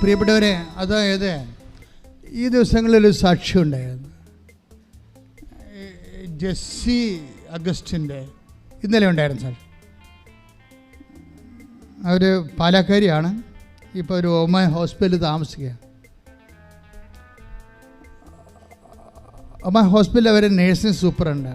പ്രിയപ്പെട്ടവരെ അതായത് ഈ ദിവസങ്ങളിൽ ഒരു സാക്ഷി ഉണ്ടായിരുന്നു. ജെസ്സി അഗസ്റ്റിന്റെ ഇന്നലെ ഉണ്ടായിരുന്നു സാർ അവർ പാലക്കാരിയാണ്. ഇപ്പോൾ ഒരു ഒമ ഹോസ്പിറ്റലിൽ താമസിക്കുക ഒമ ഹോസ്പിറ്റലിൽ അവർ നേഴ്സിംഗ് സൂപ്പറുണ്ട്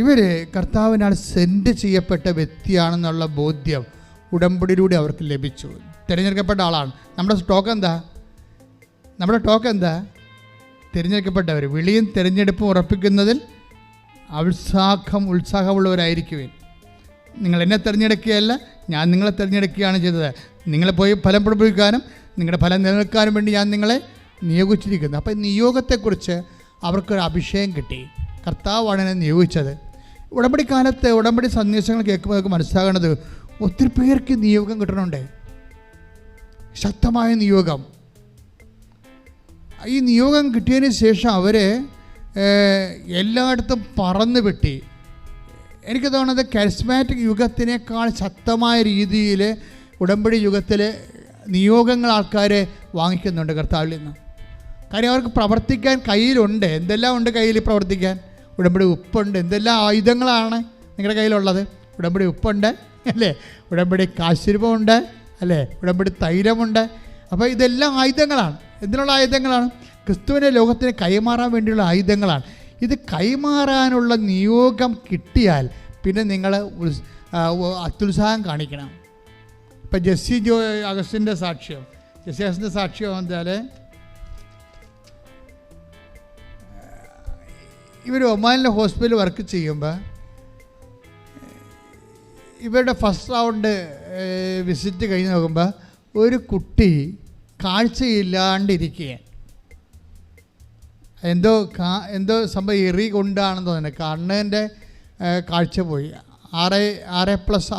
ഇവർ കർത്താവിനാൽ സെൻഡ് ചെയ്യപ്പെട്ട വ്യക്തിയാണെന്നുള്ള ബോധ്യം ഉടമ്പടിയിലൂടെ അവർക്ക് ലഭിച്ചു. തിരഞ്ഞെടുക്കപ്പെട്ട ആളാണ്. നമ്മുടെ ടോക്ക് എന്താ? നമ്മുടെ ടോക്ക് എന്താ? തിരഞ്ഞെടുക്കപ്പെട്ടവർ വിളിയും തിരഞ്ഞെടുപ്പും ഉറപ്പിക്കുന്നതിൽ ഉത്സാഹം ഉത്സാഹമുള്ളവരായിരിക്കുവേൻ. നിങ്ങൾ എന്നെ തിരഞ്ഞെടുക്കുകയല്ല ഞാൻ നിങ്ങളെ തിരഞ്ഞെടുക്കുകയാണ് ചെയ്തത്. നിങ്ങളെ പോയി ഫലം പ്രഭവിക്കാനും നിങ്ങളുടെ ഫലം നിലനിൽക്കാനും വേണ്ടി ഞാൻ നിങ്ങളെ നിയോഗിച്ചിരിക്കുന്നു. അപ്പോൾ നിയോഗത്തെക്കുറിച്ച് അവർക്കൊരു അഭിഷേകം കിട്ടി. കർത്താവാണ് എന്നെ നിയോഗിച്ചത്. ഉടമ്പടി കാലത്ത് ഉടമ്പടി സന്ദേശങ്ങൾ കേൾക്കുമ്പോൾ മനസ്സിലാകേണ്ടത് ഒത്തിരി പേർക്ക് നിയോഗം കിട്ടണുണ്ട്. ശക്തമായ നിയോഗം. ഈ നിയോഗം കിട്ടിയതിന് ശേഷം അവർ എല്ലായിടത്തും പറന്ന് വെട്ടി എനിക്ക് തോന്നുന്നത് കരിസ്മാറ്റിക് യുഗത്തിനേക്കാൾ ശക്തമായ രീതിയിൽ ഉടമ്പടി യുഗത്തിൽ നിയോഗങ്ങൾ ആൾക്കാരെ വാങ്ങിക്കുന്നുണ്ട് കർത്താവിൽ നിന്ന്. കാര്യം അവർക്ക് പ്രവർത്തിക്കാൻ കയ്യിലുണ്ട്. എന്തെല്ലാം ഉണ്ട് കയ്യിൽ പ്രവർത്തിക്കാൻ? ഉടമ്പടി ഉപ്പുണ്ട്. എന്തെല്ലാം ആയുധങ്ങളാണ് നിങ്ങളുടെ കയ്യിലുള്ളത്? ഉടമ്പടി ഉപ്പുണ്ട്. അല്ലേ? ഉടമ്പടി കാശുരൂപമുണ്ട് അല്ലേ? ഉടമ്പടി തൈലമുണ്ട്. അപ്പോൾ ഇതെല്ലാം ആയുധങ്ങളാണ്. എന്തിനുള്ള ആയുധങ്ങളാണ്? ക്രിസ്തുവിനെ ലോകത്തിന് കൈമാറാൻ വേണ്ടിയുള്ള ആയുധങ്ങളാണ്. ഇത് കൈമാറാനുള്ള നിയോഗം കിട്ടിയാൽ പിന്നെ നിങ്ങൾ അത്യുത്സാഹം കാണിക്കണം. ഇപ്പം ജെസ്സി ജോ അഗസ്റ്റിന്റെ സാക്ഷ്യം. ജെസ്സി അഗസ്റ്റിന്റെ സാക്ഷ്യം എന്താൽ ഇവർ ഒമാനിലെ ഹോസ്പിറ്റലിൽ വർക്ക് ചെയ്യുമ്പോൾ ഇവരുടെ ഫസ്റ്റ് റൗണ്ട് വിസിറ്റ് കഴിഞ്ഞ് നോക്കുമ്പോൾ ഒരു കുട്ടി കാഴ്ചയില്ലാണ്ടിരിക്കുകയാണ്. എന്തോ കാ എന്തോ സംഭവം എറി കൊണ്ടാണെന്ന് തോന്നുന്നത് കണ്ണിന്റെ കാഴ്ച പോയി. ആറ് ആറ് പ്ലസ്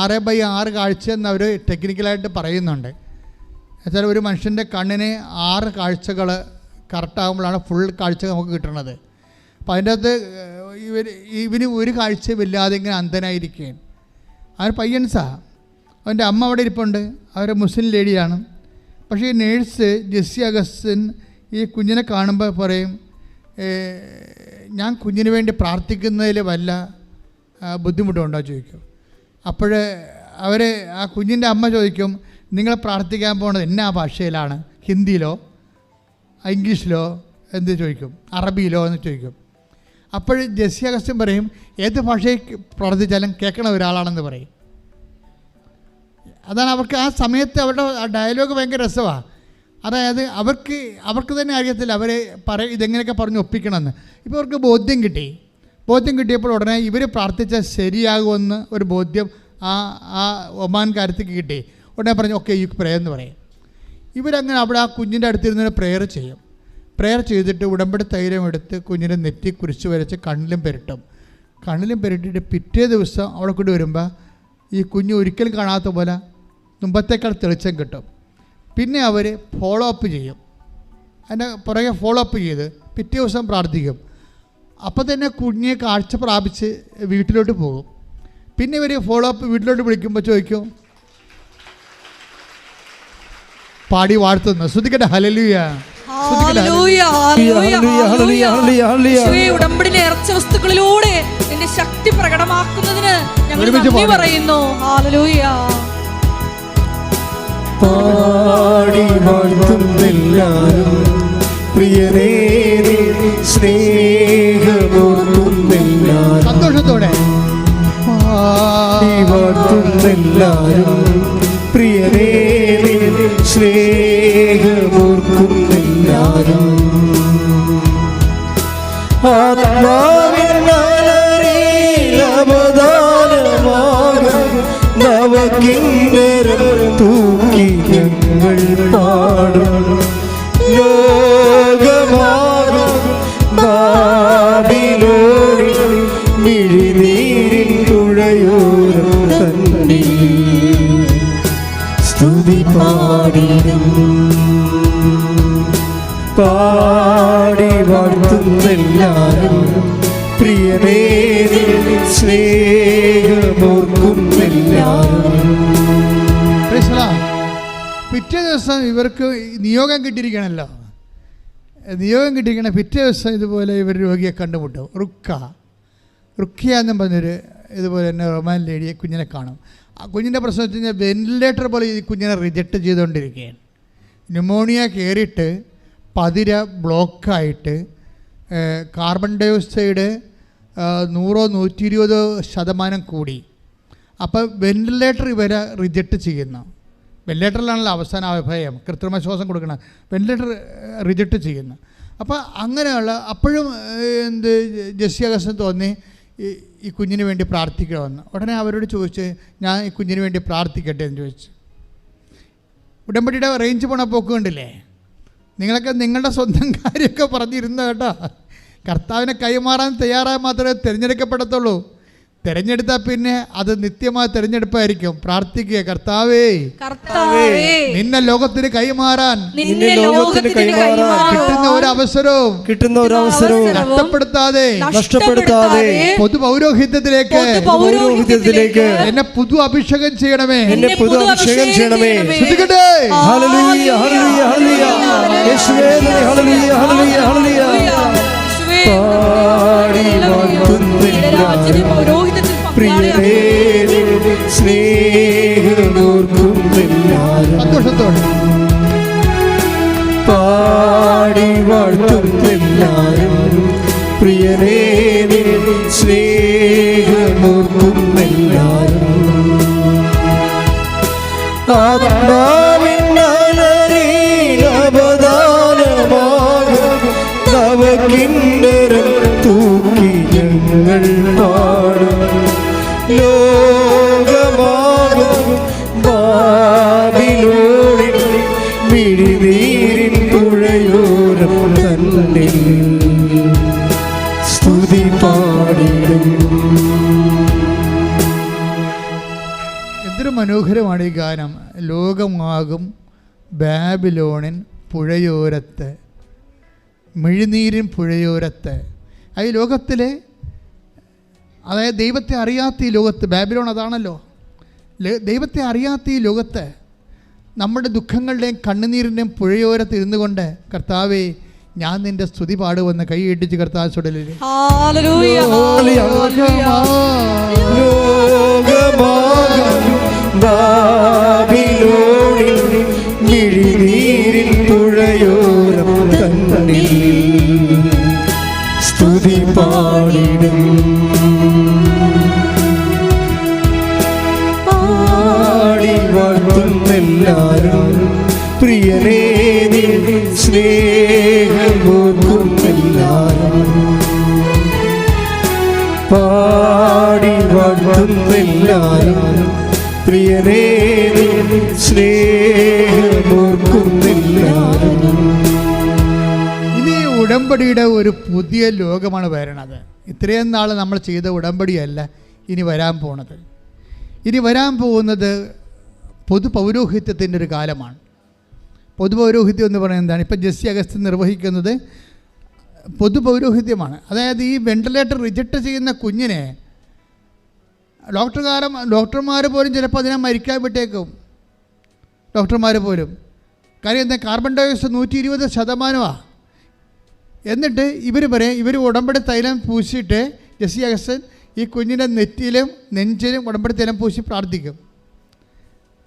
ആറ് ബൈ ആറ് കാഴ്ച എന്ന് അവർ ടെക്നിക്കലായിട്ട് പറയുന്നുണ്ട്. എന്നുവെച്ചാൽ ഒരു മനുഷ്യന്റെ കണ്ണിന് ആറ് കാഴ്ചകൾ കറക്റ്റാകുമ്പോഴാണ് ഫുൾ കാഴ്ച നമുക്ക് കിട്ടുന്നത്. അപ്പോൾ അതിന്റെ അകത്ത് ഇവർ ഇവന് ഒരു കാഴ്ചയുമില്ലാതെ ഇങ്ങനെ അന്ധനായിരിക്കുകയാണ്. അവർ പയ്യൻസാ അവന്റെ അമ്മ അവിടെ ഇരിപ്പുണ്ട്. അവർ മുസ്ലിം ലേഡിയാണ്. പക്ഷേ ഈ നേഴ്സ് ജെസ്സി അഗസ്റ്റിൻ ഈ കുഞ്ഞിനെ കാണുമ്പോൾ പറയും ഞാൻ കുഞ്ഞിന് വേണ്ടി പ്രാർത്ഥിക്കുന്നതിൽ വല്ല ആ, ബുദ്ധിമുട്ടുണ്ടോ ചോദിക്കും. അപ്പോൾ അവർ ആ കുഞ്ഞിന്റെ അമ്മ ചോദിക്കും നിങ്ങൾ പ്രാർത്ഥിക്കാൻ പോകുന്നത് എന്നാ ഭാഷയിലാണ്? ഹിന്ദിയിലോ? ഇംഗ്ലീഷിലോ? എന്ത് ചോദിക്കും? അറബിയിലോ എന്ന് ചോദിക്കും. അപ്പോൾ ജെസ്സി അഗസ്റ്റിൻ പറയും ഏത് ഭാഷയിൽ പ്രാർത്ഥിച്ചാലും കേൾക്കണ ഒരാളാണെന്ന് പറയും. അതാണ് അവർക്ക് ആ സമയത്ത് അവരുടെ ഡയലോഗ് ഭയങ്കര രസമാണ് അതായത് അവർക്ക് അവർക്ക് തന്നെ അറിയത്തില്ല അവർ പറ ഇതെങ്ങനെയൊക്കെ പറഞ്ഞ് ഒപ്പിക്കണമെന്ന്. ഇപ്പോൾ അവർക്ക് ബോധ്യം കിട്ടി. ബോധ്യം കിട്ടിയപ്പോൾ ഉടനെ ഇവർ പ്രാർത്ഥിച്ചാൽ ശരിയാകുമെന്ന് ഒരു ബോധ്യം ആ ആ ഒമാൻകാരത്തേക്ക് കിട്ടി. ഉടനെ പറഞ്ഞു ഓക്കെ യു പ്രേ എന്ന് പറയും. ഇവരങ്ങനെ അവിടെ ആ കുഞ്ഞിന്റെ അടുത്തിരുന്ന് പ്രെയർ ചെയ്യും. പ്രെയർ ചെയ്തിട്ട് ഉടമ്പടി തൈലം എടുത്ത് കുഞ്ഞിനെ നെറ്റി കുരിച്ച് വരച്ച് കണ്ണിലും പെരട്ടും. കണ്ണിലും പെരട്ടിയിട്ട് പിറ്റേ ദിവസം അവിടെ കൂടി വരുമ്പോൾ ഈ കുഞ്ഞ് ഒരിക്കലും കാണാത്ത പോലെ മുമ്പത്തേക്കാൾ തെളിച്ചം കിട്ടും. പിന്നെ അവർ ഫോളോ അപ്പ് ചെയ്യും. അതിന്റെ പുറകെ ഫോളോ അപ്പ് ചെയ്ത് പിറ്റേ ദിവസം പ്രാർത്ഥിക്കും. അപ്പോൾ തന്നെ കുഞ്ഞെ കാഴ്ച പ്രാപിച്ച് വീട്ടിലോട്ട് പോകും. പിന്നെ ഇവർ ഫോളോ അപ്പ് വീട്ടിലോട്ട് വിളിക്കുമ്പോൾ ചോദിക്കും പാടി വാഴ്ത്തുന്നു. ശ്രദ്ധിക്കട്ടെ? Hallelujah hallelujah, hallelujah, hallelujah, hallelujah, hallelujah, hallelujah. ഉടമ്പടി നേർച്ച വസ്തുക്കളിലൂടെ നിന്റെ ശക്തി പ്രകടമാക്കുന്നതിന് ഞങ്ങൾ നന്ദി. പറയുന്നു. ഹാലലൂയ പാടി വാഴ്ത്തുന്നെല്ലാരും പ്രിയനേ സ്നേഹമോർത്തുന്നെല്ലാരും. സന്തോഷത്തോടെ. പാടി വാഴ്ത്തുന്നെല്ലാരും আত্মা ദിവസം ഇവർക്ക് നിയോഗം കിട്ടിയിരിക്കണമല്ലോ നിയോഗം കിട്ടിയിരിക്കണ പിറ്റേ ദിവസം ഇതുപോലെ ഇവർ രോഗിയെ കണ്ടുമുട്ടും. റുക്ക. റുക്കിയ എന്നും പറഞ്ഞൊരു ഇതുപോലെ തന്നെ റൊമാൻ ലേഡിയെ കുഞ്ഞിനെ കാണും. ആ കുഞ്ഞിന്റെ പ്രശ്നം വെച്ച് കഴിഞ്ഞാൽ വെന്റിലേറ്റർ പോലെ ഈ കുഞ്ഞിനെ റിജക്റ്റ് ചെയ്തുകൊണ്ടിരിക്കുകയാണ്. ന്യൂമോണിയ കയറിയിട്ട് പതിര ബ്ലോക്കായിട്ട് കാർബൺ ഡൈ ഓക്സൈഡ് ഏഹ്, നൂറോ നൂറ്റി ഇരുപതോ ശതമാനം കൂടി. അപ്പോൾ വെന്റിലേറ്റർ ഇവരെ റിജക്റ്റ് ചെയ്യുന്നു. വെന്റിലേറ്ററിലാണല്ലോ അവസാന അഭയം കൃത്രിമ ശ്വാസം കൊടുക്കണം. വെന്റിലേറ്റർ റിജക്റ്റ് ചെയ്യുന്നു. അപ്പോൾ അങ്ങനെയുള്ള അപ്പോഴും എന്ത് അഗസ്റ്റിന് തോന്നി ഈ- കുഞ്ഞിന് വേണ്ടി പ്രാർത്ഥിക്കണമെന്ന്. ഉടനെ അവരോട് ചോദിച്ച് ഞാൻ ഈ കുഞ്ഞിന് വേണ്ടി പ്രാർത്ഥിക്കട്ടെ എന്ന് ചോദിച്ചു. ഉടമ്പടിയുടെ റേഞ്ച് പോണ പോക്ക് കണ്ടില്ലേ? നിങ്ങളൊക്കെ നിങ്ങളുടെ സ്വന്തം കാര്യമൊക്കെ പറഞ്ഞിരുന്ന കേട്ടോ. കർത്താവിനെ കൈമാറാൻ തയ്യാറായാൽ മാത്രമേ തിരഞ്ഞെടുക്കപ്പെടത്തുള്ളൂ. തിരഞ്ഞെടുത്താൽ പിന്നെ അത് നിത്യമായ തിരഞ്ഞെടുപ്പായിരിക്കും. പ്രാർത്ഥിക്കുക കർത്താവേ നിന്നെ ലോകത്തിന് കൈമാറാൻ കിട്ടുന്ന ഒരു അവസരവും കിട്ടുന്ന ഒരു അവസരവും നഷ്ടപ്പെടുത്താതെ നഷ്ടപ്പെടുത്താതെ പൊതു പൗരോഹിത്യത്തിലേക്ക് പൗരോഹിത്യത്തിലേക്ക് എന്നെ പുതു അഭിഷേകം ചെയ്യണമേ. എന്നെ പുതു അഭിഷേകം ചെയ്യണമേ. ശ്രദ്ധിക്കട്ടെ ഹല്ലേലൂയ ഹല്ലേലൂയ ഹല്ലേലൂയ. യേശുവേ നന്ദി, ഹല്ലേലൂയ ഹല്ലേലൂയ ഹല്ലേലൂയ. പാടി വാഴ്ത്തുന്നില്ല. പൗരോഹിത്യത്തിൽ പ്രിയരേ പാടി വാഴ്ത്തുന്നില്ലാരും പ്രിയരേ സ്നേഹമോർക്കുന്നില്ലാരും ആത്മാവിനവദാനമാകും നവകിന്നരം തൂക്കി മനോഹരമാണ് ഈ ഗാനം. ലോകമാകും ബാബിലോണിൻ പുഴയോരത്ത്. മിഴിനീരിൻ പുഴയോരത്ത്. അത് ലോകത്തിലെ അതായത് ദൈവത്തെ അറിയാത്ത ഈ ലോകത്ത് ബാബിലോൺ അതാണല്ലോ. ദൈവത്തെ അറിയാത്ത ഈ ലോകത്ത് നമ്മുടെ ദുഃഖങ്ങളുടെയും കണ്ണുനീരിന്റെയും പുഴയോരത്ത് ഇരുന്നു കൊണ്ട് കർത്താവേ ഞാൻ നിന്റെ സ്തുതി പാടുവെന്ന് കൈ ഇടിച്ച് കർത്താവ് ചുടലിൽ. ബാബിലോണിൽ മിഴിനീരിൻ പുഴയോരം തന്നിൽ സ്തുതി പാടിടും. പാടി വാഴ്ത്തുന്നെല്ലാരും പ്രിയനേ സ്നേഹമോർക്കുന്നെല്ലാരും പാടി വാഴ്ത്തുന്നെല്ലാരും പ്രിയനേ ഇനി ഉടമ്പടിയുടെ ഒരു പുതിയ ലോകമാണ് വരണത്. ഇത്രയും നാൾ നമ്മൾ ചെയ്ത ഉടമ്പടിയല്ല ഇനി വരാൻ പോണത്. ഇനി വരാൻ പോകുന്നത് പൊതു പൗരോഹിത്യത്തിന്റെ ഒരു കാലമാണ്. പൊതു പൗരോഹിത്യം എന്ന് പറയുന്നത് എന്താണ്? ഇപ്പം ജസ്സി അഗസ്ത് നിർവഹിക്കുന്നത് പൊതു പൗരോഹിത്യമാണ്. അതായത് ഈ വെന്റിലേറ്റർ റിജക്റ്റ് ചെയ്യുന്ന കുഞ്ഞിനെ ഡോക്ടർകാരം ഡോക്ടർമാർ പോലും ചിലപ്പോൾ അതിനെ മരിക്കാൻ വിട്ടേക്കും. ഡോക്ടർമാർ പോലും. കാര്യം എന്താ കാർബൺ ഡയോക്സൈഡ് നൂറ്റി ഇരുപത് ശതമാനമാണ് എന്നിട്ട് ഇവർ പറയും ഇവർ ഉടമ്പടി തൈലം പൂശിയിട്ട് ജെസ്സി അഗസ്റ്റൻ ഈ കുഞ്ഞിന്റെ നെറ്റിയിലും നെഞ്ചിലും ഉടമ്പടി തൈലം പൂശി പ്രാർത്ഥിക്കും.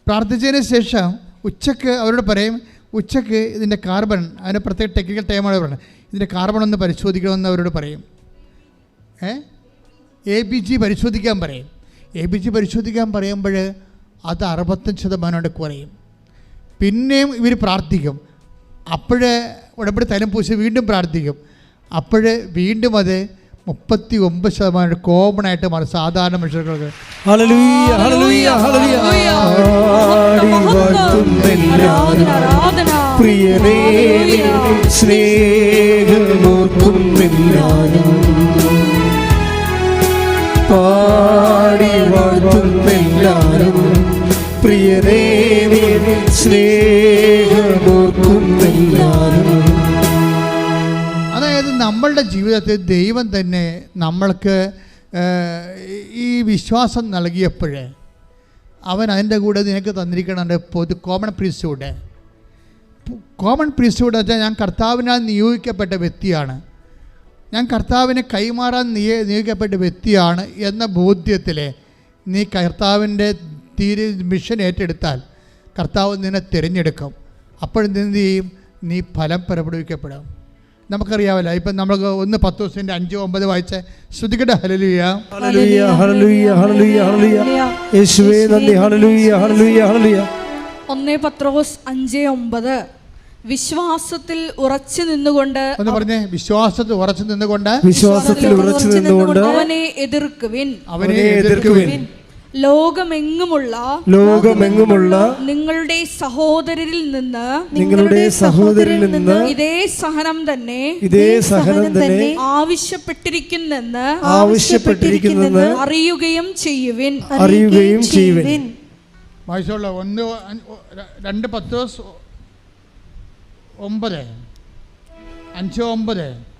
പ്രാർത്ഥിച്ചതിന് ശേഷം ഉച്ചയ്ക്ക് അവരോട് പറയും ഉച്ചയ്ക്ക് ഇതിന്റെ കാർബൺ അതിന് പ്രത്യേക ടെക്നിക്കൽ ടൈമാണ് പറയുന്നത് ഇതിന്റെ കാർബൺ ഒന്ന് പരിശോധിക്കണമെന്ന് അവരോട് പറയും. ഏ? എ ബി ജി പരിശോധിക്കാൻ പറയും. എ ബി ജി പരിശോധിക്കാൻ പറയുമ്പോൾ അത് അറുപത്തഞ്ച് ശതമാനം കുറയും. പിന്നെയും ഇവർ പ്രാർത്ഥിക്കും. അപ്പോഴേ ഉടമ്പടി തലം പൂശി വീണ്ടും പ്രാർത്ഥിക്കും. അപ്പോഴേ വീണ്ടും അത് മുപ്പത്തി ഒമ്പത് ശതമാനം കോമൺ ആയിട്ട് മാറും. സാധാരണ മനുഷ്യർക്ക്. പ്രിയനേ സ്നേഹമോർക്കും ഹല്ലേലൂയ പാടി വാഴ്ത്തുമെല്ലാരും ആരാധന സ്നേഹമോർക്കുമെല്ലാരും അതായത് നമ്മളുടെ ജീവിതത്തിൽ ദൈവം തന്നെ നമ്മൾക്ക് ഈ വിശ്വാസം നൽകിയപ്പോഴ് അവൻ അതിന്റെ കൂടെ നിനക്ക് തന്നിരിക്കണുണ്ട് പൊതു കോമൺ പ്രീസ്റ്റ്ഹുഡ് കോമൺ പ്രീസ്റ്റ്ഹുഡ് വെച്ചാൽ ഞാൻ കർത്താവിനാൽ നിയോഗിക്കപ്പെട്ട വ്യക്തിയാണ്. ഞാൻ കർത്താവിനെ കൈമാറാൻ നിയ നിയോഗിക്കപ്പെട്ട വ്യക്തിയാണ് എന്ന ബോധ്യത്തിൽ നീ കർത്താവിന്റെ തീരെ മിഷൻ ഏറ്റെടുത്താൽ കർത്താവ് നിന്നെ തിരഞ്ഞെടുക്കും. അപ്പോൾ നിന്ന് ചെയ്യും? നീ ഫലം പുറപ്പെടുവിക്കപ്പെടും. നമുക്കറിയാമല്ലോ ഇപ്പം നമുക്ക് ഒന്ന് പത്ത് ദിവസത്തിന്റെ അഞ്ച് ഒമ്പത് വായിച്ച ശ്രുതികട ഹലലിയ ഒന്നേ പത്രോസ് അഞ്ച് ഒമ്പത്. വിശ്വാസത്തിൽ ഉറച്ചു നിന്നുകൊണ്ട് ഒന്ന് പറഞ്ഞേ വിശ്വാസത്തിൽ ഉറച്ചു നിന്നുകൊണ്ട് വിശ്വാസത്തിൽ ഉറച്ചു നിന്നുകൊണ്ട് അവനെ എതിർക്കുവിൻ. അവനെ എതിർക്കുവിൻ. ലോകമെങ്ങുമുള്ള ലോകമെങ്ങുമുള്ള നിങ്ങളുടെ സഹോദരരിൽ നിന്ന് നിങ്ങളുടെ സഹോദരിൽ നിന്ന് ഇതേ സഹനം തന്നെ ഇതേ സഹനം തന്നെ ആവശ്യപ്പെട്ടിരിക്കുന്നെന്ന് ആവശ്യപ്പെട്ടിരിക്കുന്നെന്ന് അറിയുകയും ചെയ്യുവിൻ. അറിയുകയും ചെയ്യുവിൻ. ഒന്ന് രണ്ട് പത്ത് ദിവസം ഒമ്പത്. അഞ്ച് ഒമ്പത്.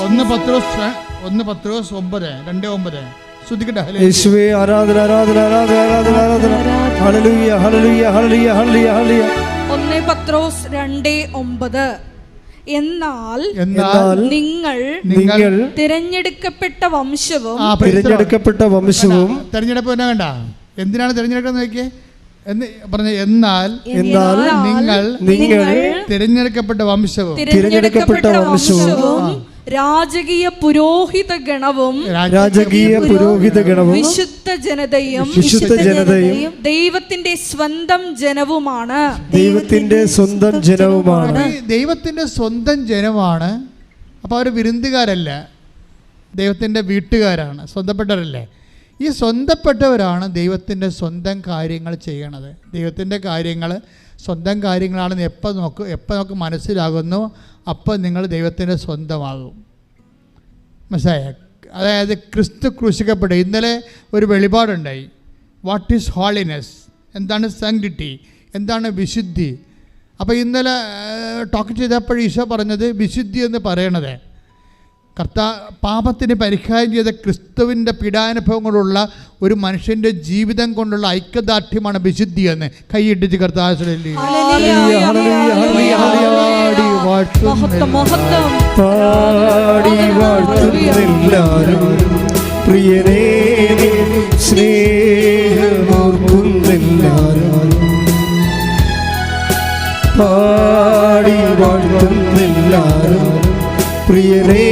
ഒന്ന് പത്ത് ദിവസം ഒന്ന് പത്ത് ദിവസം ഒമ്പത് രണ്ട് ഒമ്പത്. യേശുവേ ആരാധന ആരാധന ആരാധന ആരാധന ആരാധന. Hallelujah hallelujah hallelujah hallelujah hallelujah. ഒന്നേ പത്രോസ് രണ്ടേ ഒമ്പത്. എന്നാൽ എന്നാൽ നിങ്ങൾ നിങ്ങൾ തിരഞ്ഞെടുക്കപ്പെട്ട വംശവും. തിരഞ്ഞെടുക്കപ്പെട്ട വംശവും തിരഞ്ഞെടുപ്പ് എന്നാ കണ്ട എന്തിനാണ് തിരഞ്ഞെടുക്കുന്നത് നോക്കിയേ എന്ന് പറഞ്ഞ എന്നാൽ എന്നാൽ നിങ്ങൾ നിങ്ങൾ തിരഞ്ഞെടുക്കപ്പെട്ട വംശവും തിരഞ്ഞെടുക്കപ്പെട്ട വംശവും രാജകീയ പുരോഹിത ഗണവും രാജകീയ പുരോഹിത ഗണവും വിശുദ്ധ ജനതയും വിശുദ്ധ ജനതയും ദൈവത്തിന്റെ സ്വന്തം ജനവുമാണ്. ദൈവത്തിന്റെ സ്വന്തം ജനവുമാണ്. ദൈവത്തിന്റെ സ്വന്തം ജനമാണ്. അപ്പോൾ അവർ വിരുന്നുകാരല്ല. ദൈവത്തിന്റെ വീട്ടുകാരാണ് സ്വന്തപ്പെട്ടവരല്ലേ? ഈ സ്വന്തപ്പെട്ടവരാണ് ദൈവത്തിന്റെ സ്വന്തം കാര്യങ്ങൾ ചെയ്യണത്. ദൈവത്തിന്റെ കാര്യങ്ങൾ സ്വന്തം കാര്യങ്ങളാണെന്ന് എപ്പോൾ നോക്ക് എപ്പോൾ നമുക്ക് മനസ്സിലാകുന്നു അപ്പോൾ നിങ്ങൾ ദൈവത്തിന്റെ സ്വന്തമാകും. മനസ്സിലായ? അതായത് ക്രിസ്തു ക്രൂശിക്കപ്പെട്ടു ഇന്നലെ ഒരു വെളിപാടുണ്ടായി. വാട്ട് ഈസ് ഹോളിനെസ് എന്താണ് സാങ്ക്ടിറ്റി എന്താണ് വിശുദ്ധി? അപ്പോൾ ഇന്നലെ ടോക്ക് ചെയ്തപ്പോൾ ഈശോ പറഞ്ഞത് വിശുദ്ധി എന്ന് പറയണത്. കർത്താ പാപത്തിന് പരിഹാരം ചെയ്ത ക്രിസ്തുവിന്റെ പീഡാനുഭവങ്ങളുള്ള ഒരു മനുഷ്യന്റെ ജീവിതം കൊണ്ടുള്ള ഐക്യദാർഢ്യമാണ് വിശുദ്ധി എന്ന് കൈയിട്ടിച്ച് പാടി വാഴ്ത്തുന്നെല്ലാരും വാഴ്ത്തുന്നെല്ലാരും പ്രിയനേ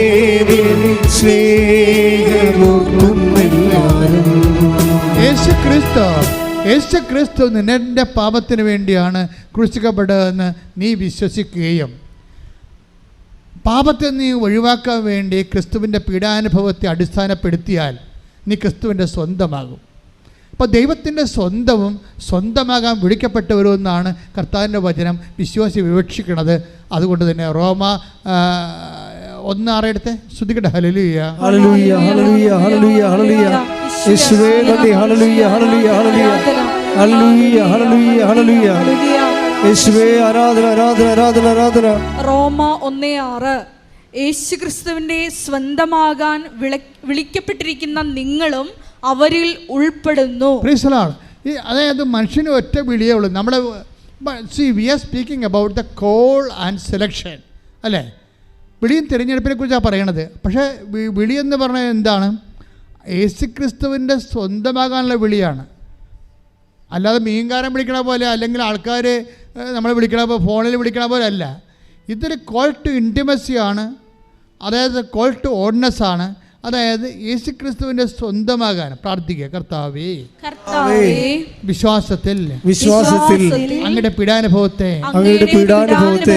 യേശു ക്രിസ്തു ക്രിസ്തു നിന്റെ പാപത്തിന് വേണ്ടിയാണ് ക്രൂശിക്കപ്പെട്ടതെന്ന് നീ വിശ്വസിക്കുകയും പാപത്തെ നീ ഒഴിവാക്കാൻ വേണ്ടി ക്രിസ്തുവിന്റെ പീഡാനുഭവത്തെ അടിസ്ഥാനപ്പെടുത്തിയാൽ നീ ക്രിസ്തുവിന്റെ സ്വന്തമാകും. അപ്പോൾ ദൈവത്തിന്റെ സ്വന്തവും സ്വന്തമാകാൻ വിളിക്കപ്പെട്ടവരും എന്നാണ് കർത്താവിന്റെ വചനം വിശ്വാസി വിവക്ഷിക്കുന്നത്. അതുകൊണ്ട് തന്നെ റോമ ഒന്ന് ആറെടുത്ത് ശ്രദ്ധിക്കട്ടെ. Hallelujah hallelujah hallelujah hallelujah hallelujah. യേശുവേ നന്ദി hallelujah hallelujah hallelujah. Hallelujah hallelujah hallelujah. യേശുവേ ആരാധന ആരാധന ആരാധന ആരാധന. റോമ ഒന്നേ ആറ്. യേശു ക്രിസ്തുവിന്റെ സ്വന്തമാകാൻ വിളിക്കപ്പെട്ടിരിക്കുന്ന നിങ്ങളും അവരിൽ ഉൾപ്പെടുന്നു. അതായത് മനുഷ്യന് ഒറ്റ വിളിയേ ഉള്ളൂ. നമ്മുടെ see we are speaking about the call and selection അല്ലേ? വിളിയും തിരഞ്ഞെടുപ്പിനെ കുറിച്ചാണ് പറയണത്. പക്ഷേ വിളിയെന്ന് വിളി പറഞ്ഞാൽ എന്താണ്? യേശു ക്രിസ്തുവിന്റെ സ്വന്തമാകാനുള്ള വിളിയാണ്. അല്ലാതെ മീൻകാരൻ വിളിക്കണ പോലെ അല്ലെങ്കിൽ ആൾക്കാർ നമ്മളെ വിളിക്കണ പോലെ ഫോണിൽ വിളിക്കണ പോലെ അല്ല. ഇതൊരു കോൾ ടു ഇന്റിമസിയാണ് അതായത് കോൾ ടു ഓർഡിനസ് ആണ്. അതായത് യേശു ക്രിസ്തുവിന്റെ സ്വന്തമാകാൻ പ്രാർത്ഥിക്കുക. കർത്താവേ. കർത്താവേ. വിശ്വാസത്തിൽ. വിശ്വാസത്തിൽ. അങ്ങയുടെ പീഡാനുഭവത്തെ അങ്ങയുടെ പീഡാനുഭവത്തെ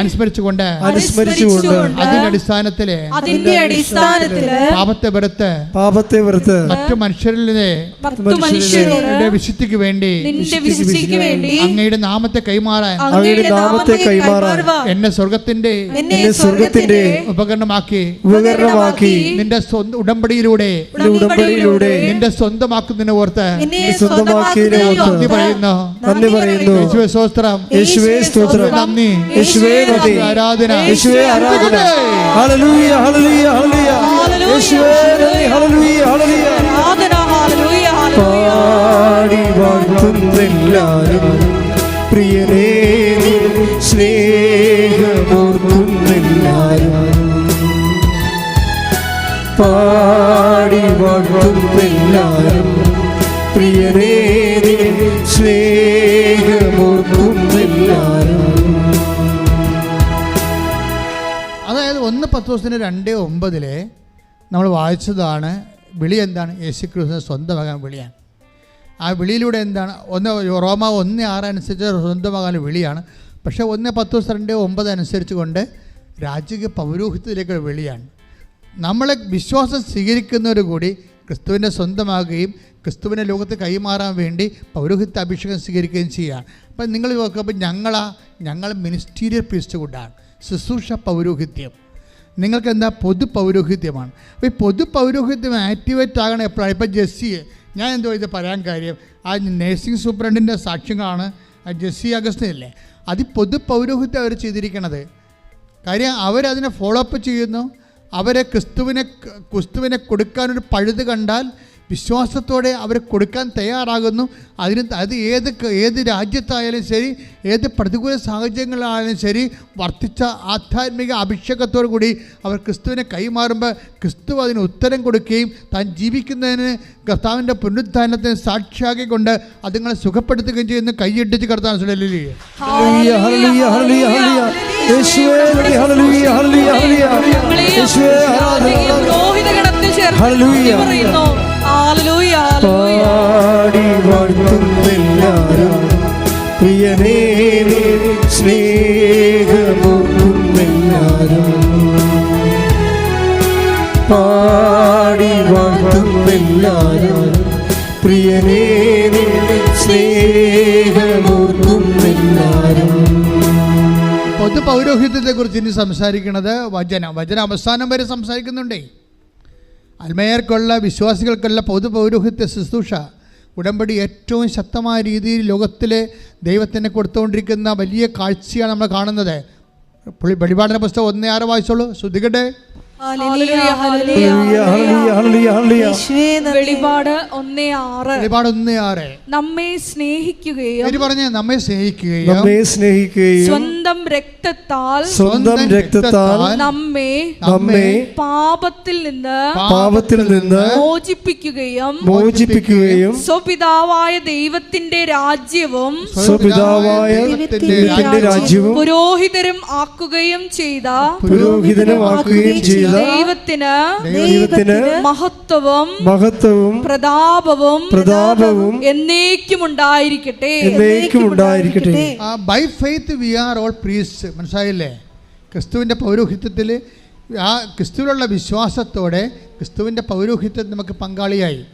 അനുസ്മരിച്ചുകൊണ്ട് അനുസ്മരിച്ചുകൊണ്ട് അതിന്റെ അടിസ്ഥാനത്തിൽ അതിന്റെ അടിസ്ഥാനത്തിൽ പാപത്തെ വെറുത്ത് പാപത്തെ വെറുത്ത് മറ്റു മനുഷ്യരിലെ പത്തു വിശുദ്ധിക്ക് വേണ്ടി നിന്റെ വിശുദ്ധിക്ക് വേണ്ടി അങ്ങയുടെ നാമത്തെ കൈമാറാൻ അങ്ങയുടെ നാമത്തെ കൈമാറാൻ എന്നെ സ്വർഗത്തിന്റെ എന്നെ സ്വർഗത്തിന്റെ ഉപകരണമാക്കി ഉപകരണമാക്കി നിന്റെ സ്വന്തം ഉടമ്പടിയിലൂടെ ഉടമ്പടിയിലൂടെ നിന്റെ സ്വന്തമാക്കുന്നതിനെ ഓർത്ത് നന്ദി പറയുന്നു. നന്ദി പറയുന്നു. യേശുവേ സ്തോത്രം. യേശുവേ സ്തോത്രം. നന്ദി. യേശുവേ നന്ദി. ആരാധന. യേശുവേ ആരാധന. Hallelujah hallelujah hallelujah. യേശുവേ നന്ദി. Hallelujah hallelujah. ആരാധന. Hallelujah hallelujah. പാടി വാഴ്ത്തുന്നെല്ലാരും പ്രിയനേ സ്നേഹമോർക്കുന്നെല്ലാരും പാടി വാഴ്ത്തുന്നെല്ലാരും പ്രിയരേ സ്നേഹമോർക്കുമെല്ലാരും. അതായത് ഒന്ന് പത്ത് ദിവസത്തിന് രണ്ട് ഒമ്പതിലെ നമ്മൾ വായിച്ചതാണ് വിളി എന്താണ്? യേശു ക്രിസ്തുവിനെ സ്വന്തമാകാൻ വിളിയാണ്. ആ വിളിയിലൂടെ എന്താണ്? ഒന്ന് റോമ ഒന്ന് ആറ് അനുസരിച്ച് സ്വന്തമാകാൻ വിളിയാണ്. പക്ഷേ ഒന്ന് പത്ത് ദിവസം രണ്ട് ഒമ്പത് അനുസരിച്ച് കൊണ്ട് രാജകീയ പൗരോഹിത്യത്തിലേക്കുള്ള വിളിയാണ്. നമ്മളെ വിശ്വാസം സ്വീകരിക്കുന്നവർ കൂടി ക്രിസ്തുവിനെ സ്വന്തമാകുകയും ക്രിസ്തുവിനെ ലോകത്ത് കൈമാറാൻ വേണ്ടി പൗരോഹിത്യ അഭിഷേകം സ്വീകരിക്കുകയും ചെയ്യുകയാണ് അപ്പം നിങ്ങൾ നോക്കുമ്പോൾ ഞങ്ങളാ ഞങ്ങൾ മിനിസ്റ്റീരിയൽ പ്രീസ്റ്റ് പ്രീസ്റ്റ്ഹുഡാണ് ശുശ്രൂഷ പൗരോഹിത്യം. നിങ്ങൾക്ക് എന്താ പൊതു പൗരോഹിത്യമാണ്. അപ്പോൾ ഈ പൊതു പൗരോഹിത്യം ആക്ടിവേറ്റ് ആകണം എപ്പോഴാണ്? ഇപ്പം ജെസ്സി ഞാൻ എന്തോ ഇത് പറയാൻ കാര്യം. ആ നേഴ്സിംഗ് സൂപ്രണ്ടിന്റെ സാക്ഷ്യങ്ങളാണ്. ജെസ്സി അഗസ്റ്റിനല്ലേ അത് പൊതു പൗരോഹിത്യം അവർ ചെയ്തിരിക്കണത്. കാര്യം അവരതിനെ ഫോളോ അപ്പ് ചെയ്യുന്നു. അവരെ ക്രിസ്തുവിനെ ക്രിസ്തുവിനെ കൊടുക്കാനൊരു പഴുത് കണ്ടാൽ വിശ്വാസത്തോടെ അവർ കൊടുക്കാൻ തയ്യാറാകുന്നു. അതിന് അത് ഏത് ഏത് രാജ്യത്തായാലും ശരി ഏത് പ്രതികൂല സാഹചര്യങ്ങളായാലും ശരി വർദ്ധിച്ച ആധ്യാത്മിക അഭിഷേകത്തോടു കൂടി അവർ ക്രിസ്തുവിനെ കൈമാറുമ്പോൾ ക്രിസ്തു അതിന് ഉത്തരം കൊടുക്കുകയും താൻ ജീവിക്കുന്നതിന് കർത്താവിന്റെ പുനരുദ്ധാരണത്തിന് സാക്ഷിയാക്കിക്കൊണ്ട് അതുങ്ങളെ സുഖപ്പെടുത്തുകയും ചെയ്യുന്ന കൈയിട്ടിച്ച് കർത്താൻ യേശുവേ ഹല്ലേലൂയ ഹല്ലേലൂയ ഹല്ലേലൂയ. യേശുവേ ആരാധന ചേർത്ത് ഹല്ലേലൂയ. പറയുന്നു ഹല്ലേലൂയ ഹല്ലേലൂയ പാടി വാഴ്ത്തുന്നെല്ലാരും പ്രിയനേ നിൻ സ്നേഹമോർക്കുന്നെല്ലാരും പാടി വാഴ്ത്തുന്നെല്ലാരും പ്രിയനേ നിൻ സ്നേഹമോർക്കുന്നെല്ലാരും പൊതു പൗരോഹിത്യത്തെക്കുറിച്ച് ഇനി സംസാരിക്കുന്നത് വചനം. വചന അവസാനം വരെ സംസാരിക്കുന്നുണ്ടേ. അൽമയർക്കുള്ള വിശ്വാസികൾക്കുള്ള പൊതു പൗരോഹിത്യ ശുശ്രൂഷ. ഉടമ്പടി ഏറ്റവും ശക്തമായ രീതിയിൽ ലോകത്തിലെ ദൈവത്തിനെ കൊടുത്തുകൊണ്ടിരിക്കുന്ന വലിയ കാഴ്ചയാണ് നമ്മൾ കാണുന്നത്. വെളിപാടിന പുസ്തകം ഒന്നേ ആറ് വായിച്ചോളൂ. ശ്രുതികട്ടെ. വെളിപാട് ഒന്നേ ആറ്. വെളിപാട് ഒന്നേ ആറ്. നമ്മെ സ്നേഹിക്കുകയും ഇവർ നമ്മെ സ്നേഹിക്കുകയും നമ്മെ സ്നേഹിക്കുകയും സ്വന്തം രക്തത്താൽ സ്വന്തം രക്തത്താൽ നമ്മെ നമ്മെ പാപത്തിൽ നിന്ന് പാപത്തിൽ നിന്ന് മോചിപ്പിക്കുകയും മോചിപ്പിക്കുകയും സ്വപിതാവായ ദൈവത്തിന്റെ രാജ്യവും സ്വപിതാവായ ദൈവത്തിന്റെ രാജ്യവും പുരോഹിതരും ആക്കുകയും ചെയ്ത പുരോഹിതനുമാക്കുകയും ചെയ്ത ദൈവത്തിന് ദൈവത്തിന് മഹത്വവും മഹത്വവും പ്രതാപവും പ്രതാപവും എന്നേക്കും ഉണ്ടായിരിക്കട്ടെ എന്നേക്കും ഉണ്ടായിരിക്കട്ടെ by faith we are all priest മനസ്സിലായില്ലേ? ക്രിസ്തുവിന്റെ പൗരോഹിത്യത്തിൽ ആ ക്രിസ്തുവിലുള്ള വിശ്വാസത്തോടെ ക്രിസ്തുവിന്റെ പൗരോഹിത്യം നമുക്ക് പങ്കാളിയായി.